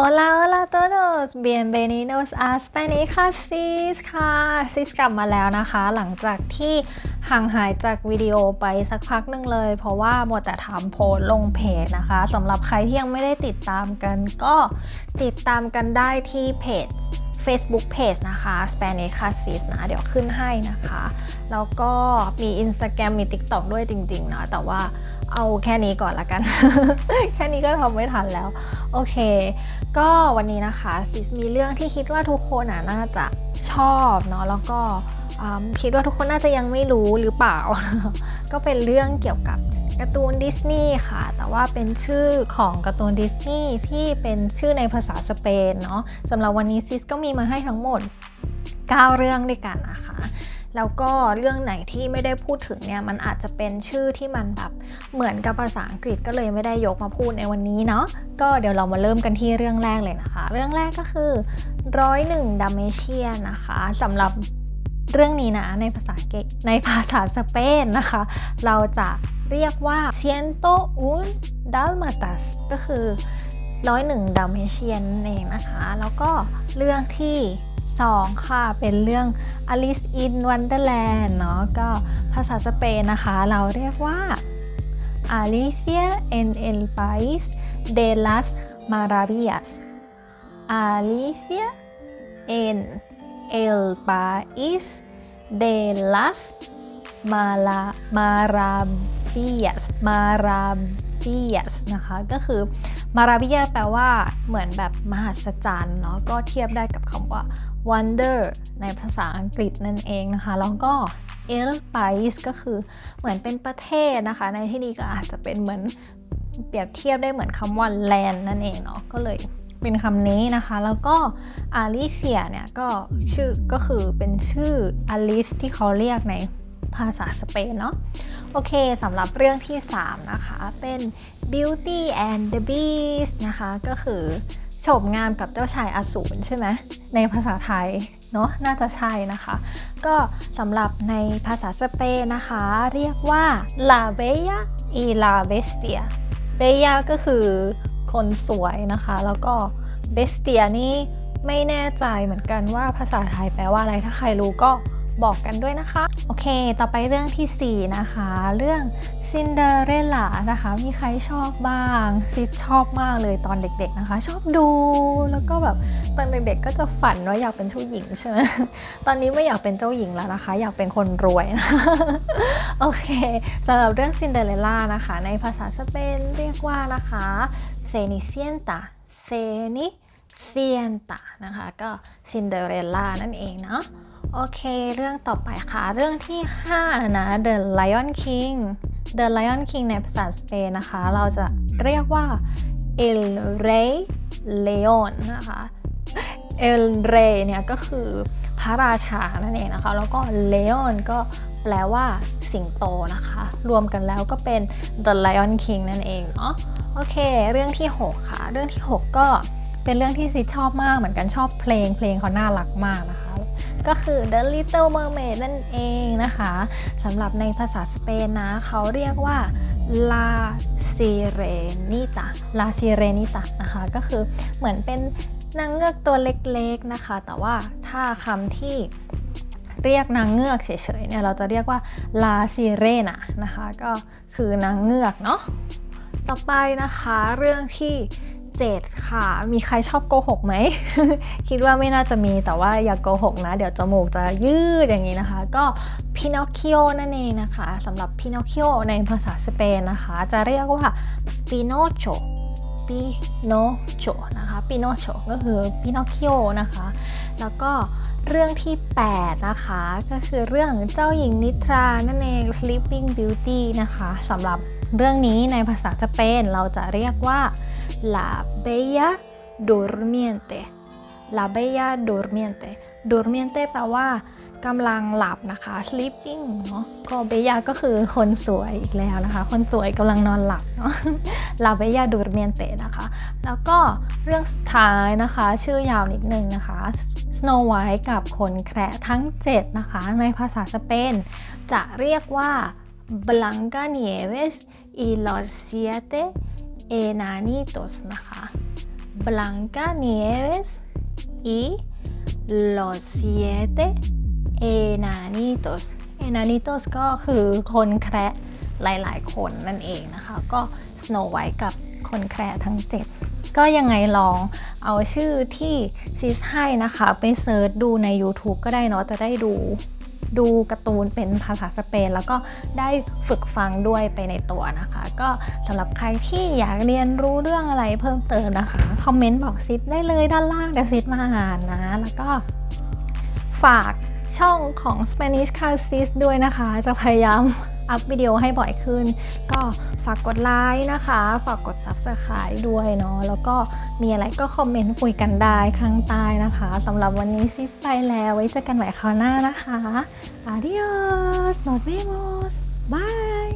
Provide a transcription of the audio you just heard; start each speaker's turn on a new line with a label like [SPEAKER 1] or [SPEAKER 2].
[SPEAKER 1] Hola, hola todos. Bienvenidos a Spanish Classes ค่ะซิสกลับมาแล้วนะคะ หลังจากที่ห่างหายจากวิดีโอไปสักพักหนึ่งเลย เพราะว่าหมดแต่ทำโพสลงเพจนะคะสำหรับใครที่ยังไม่ได้ติดตามกันก็ติดตามกันได้ที่เพจ Facebook Page นะคะ Spanish Classes นะ เดี๋ยวขึ้นให้นะคะ แล้วก็มี Instagram มี TikTok ด้วยจริง ๆ นะ แต่ว่า เอาแค่นี้ก่อนละกัน แค่นี้ก็ทำไม่ทันแล้ว โอเค ก็วันนี้นะคะซิสมีเรื่องที่คิดว่าทุกคนน่าจะชอบเนาะแล้วก็คิดว่าทุกคนน่าจะยังไม่รู้หรือเปล่า ก็เป็นเรื่องเกี่ยวกับการ์ตูนดิสนีย์ค่ะ แต่ว่าเป็นชื่อของการ์ตูนดิสนีย์ที่เป็นชื่อในภาษาสเปนเนาะสำหรับวันนี้ซิสก็มีมาให้ทั้งหมด 9 เรื่องด้วยกันนะคะ แล้วก็เรื่องไหนที่ไม่ได้พูดถึงเนี่ยมันอาจจะเป็นชื่อที่มันแบบเหมือนกับภาษาอังกฤษก็เลยไม่ได้ยกมาพูดในวันนี้เนาะก็เดี๋ยวเรามาเริ่มกันที่เรื่องแรกเลยนะคะ เรื่องแรกก็คือร้อยหนึ่งดัมเมเชียนนะคะสำหรับเรื่องนี้นะในภาษาเกในภาษาสเปนนะคะ เราจะเรียกว่า ciento un dalmatas ก็คือร้อยหนึ่งดัมเมเชียนเองนะคะ แล้วก็เรื่องที่ 2 ค่ะ เป็นเรื่อง Alice in Wonderland เนาะก็ภาษาสเปนนะคะ เราเรียกว่า Alicia en el País de las Maravillas Alicia en el País de las Mala Maravillas Maravillas นะคะ ก็คือ Maravilla แปลว่าเหมือนแบบมหัศจรรย์เนาะก็เทียบได้กับคำว่า wonder ในภาษาอังกฤษนั่นเองนะคะ แล้วก็ el país ก็คือเหมือนเป็นประเทศนะคะ ในที่นี้ก็อาจจะเป็นเหมือนเปรียบเทียบได้เหมือนคำว่า land นั่นเองเนาะก็เลยเป็นคำนี้นะคะ แล้วก็อาลิเซียเนี่ยก็ชื่อก็คือเป็นชื่ออลิสที่เขาเรียกในภาษาสเปนเนาะโอเคสำหรับเรื่องที่ 3 นะคะ เป็น Beauty and the Beast นะคะ ก็คือ ฉมงามกับเจ้าชายอสูรใช่ไหมในภาษาไทยเนาะน่าจะใช่นะคะ ก็สำหรับในภาษาสเปนนะคะ เรียกว่า La Bella y la Bestia Bella ก็คือคนสวยนะคะ แล้วก็ Bestia นี่ไม่แน่ใจเหมือนกันว่าภาษาไทยแปลว่าอะไรถ้าใครรู้ก็ บอกกันด้วยนะคะ โอเค ต่อไปเรื่องที่ 4 นะคะ เรื่องซินเดอเรลล่านะคะ มีใครชอบบ้างซิชอบมากเลยตอนเด็กๆนะคะ ชอบดูแล้วก็แบบตอนเด็กๆก็จะฝันว่าอยากเป็นเจ้าหญิงใช่ไหมตอนนี้ไม่อยากเป็นเจ้าหญิงแล้วนะคะ อยากเป็นคนรวยนะโอเคสำหรับเรื่องซินเดอเรลล่านะคะ ในภาษาสเปนเรียกว่านะคะเซนิเซียนตาเซนิเซียนตานะคะ ก็ซินเดอเรลล่านั่นเองเนาะ โอเค เรื่องต่อไปค่ะ เรื่องที่ 5 นะ The Lion King The Lion King ในภาษาสเปนนะคะ เราจะเรียกว่า El Rey Leon นะคะ El Rey เนี่ยก็คือพระราชานั่นเองนะคะ แล้วก็ Leon ก็แปลว่าสิงโตนะคะ รวมกันแล้วก็เป็น The Lion King นั่นเองเนาะโอเค เรื่องที่ 6 ค่ะ เรื่องที่ 6 ก็เป็นเรื่องที่ซิชอบมากเหมือนกันชอบเพลงเพลงเขาน่ารักมากนะคะ ก็คือ The Little Mermaid นั่นเองนะคะสำหรับในภาษาสเปนนะเขาเรียกว่า La Sirenita La Sirenita นะคะ ก็คือเหมือนเป็นนางเงือกตัวเล็กๆนะคะ แต่ว่าถ้าคำที่เรียกนางเงือกเฉยๆเนี่ยเราจะเรียกว่า La Sirena นะคะ ก็คือนางเงือกเนาะต่อไปนะคะเรื่องที่ 7 ค่ะ มีใครชอบโกหกไหม คิดว่าไม่น่าจะมีแต่ว่าอย่ากโกหกนะ เดี๋ยวจมูกจะยืดอย่างนี้นะคะ ก็พินอคคิโอนั่นเองนะคะสำหรับพินอคคิโอในภาษาสเปนนะคะ จะเรียกว่าปิโนโชปิโนโชนะคะปิโนโชก็คือพินอคคิโอนะคะ แล้วก็เรื่องที่ 8 นะคะ ก็คือเรื่องเจ้าหญิงนิทรานั่นเอง Sleeping Beauty นะคะสำหรับเรื่องนี้ในภาษาสเปนเราจะเรียกว่า La Bella Durmiente La Bella Durmiente Durmiente แปลว่ากำลังหลับนะคะ sleeping เนาะก็เบยาก็คือคนสวยอีกแล้วนะคะ คนสวยกำลังนอนหลับเนาะลาเบยาดูร์เมียนเตนะคะ แล้วก็เรื่องสุดท้ายนะคะ ชื่อยาวนิดนึงนะคะ Snow White กับคนแคระทั้ง 7 นะคะ ในภาษาสเปน จะเรียกว่า Blanca Nieves y los siete enanitos นะคะ Blancanieves y los siete enanitos enanitos ก็คือคนแคระหลายๆ คนนั่นเองนะคะ ก็ Snow White กับคนแคระทั้ง 7 ก็ยังไงลองเอาชื่อที่ซิสให้นะคะ ไปเซิร์ชดูใน YouTube ก็ได้เนาะจะได้ดู ดูการ์ตูนเป็นภาษาสเปน แล้วก็ได้ฝึกฟังด้วยไปในตัวนะคะ ก็สำหรับใครที่อยากเรียนรู้เรื่องอะไรเพิ่มเติมนะคะ คอมเมนต์บอกซิดได้เลยด้านล่างเดี๋ยวซิดมาอ่านนะ แล้วก็ฝากช่องของ Spanish c a s i s ด้วยนะคะ จะพยายาม อัพวิดีโอให้บ่อยขึ้น ก็ฝากกดไลค์นะคะ ฝากกด Subscribe ด้วยเนาะแล้วก็มีอะไรก็คอมเมนต์คุยกันได้ข้างใต้นะคะสำหรับวันนี้ซิสไปแล้วไว้เจอกันใหม่คราวหน้านะคะ Adios nos vemos bye